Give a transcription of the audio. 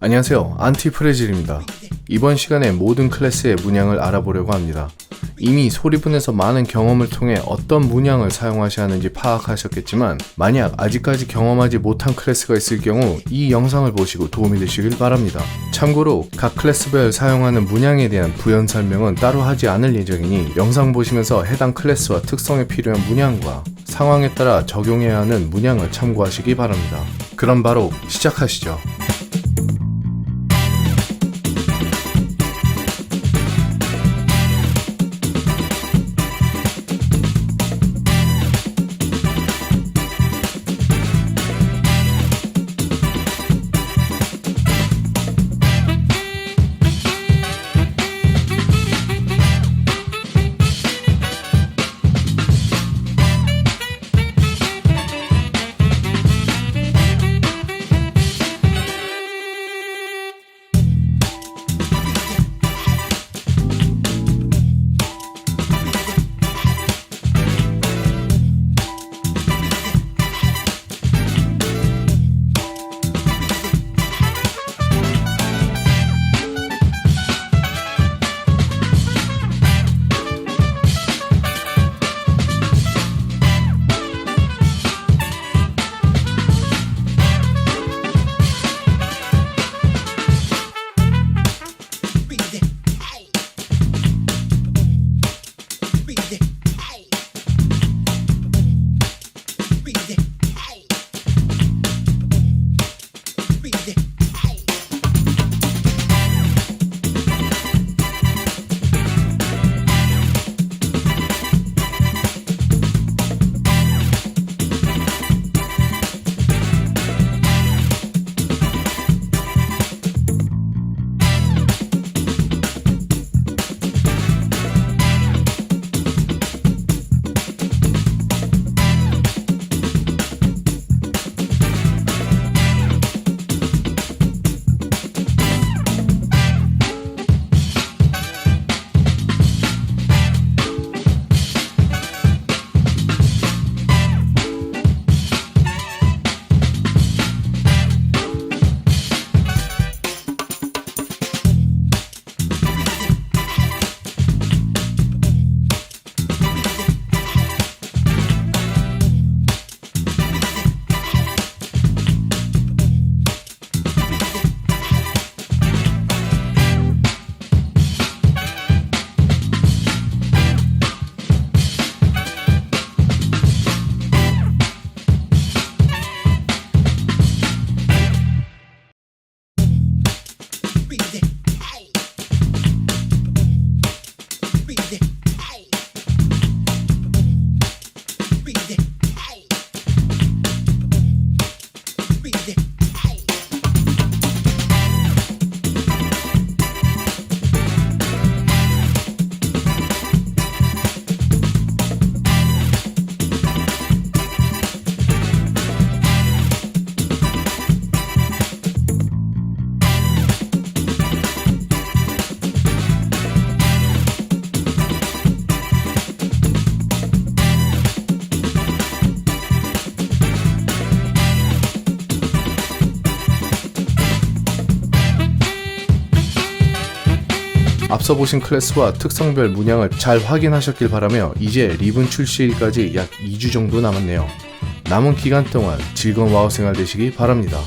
안녕하세요. 안티프레질입니다. 이번 시간에 모든 클래스의 문양을 알아보려고 합니다. 이미 소리분에서 많은 경험을 통해 어떤 문양을 사용하셔야 하는지 파악하셨겠지만 만약 아직까지 경험하지 못한 클래스가 있을 경우 이 영상을 보시고 도움이 되시길 바랍니다. 참고로 각 클래스별 사용하는 문양에 대한 부연 설명은 따로 하지 않을 예정이니 영상 보시면서 해당 클래스와 특성에 필요한 문양과 상황에 따라 적용해야 하는 문양을 참고하시기 바랍니다. 그럼 바로 시작하시죠. 앞서 보신 클래스와 특성별 문양을 잘 확인하셨길 바라며 이제 리븐 출시일까지 약 2주 정도 남았네요. 남은 기간 동안 즐거운 와우 생활 되시기 바랍니다.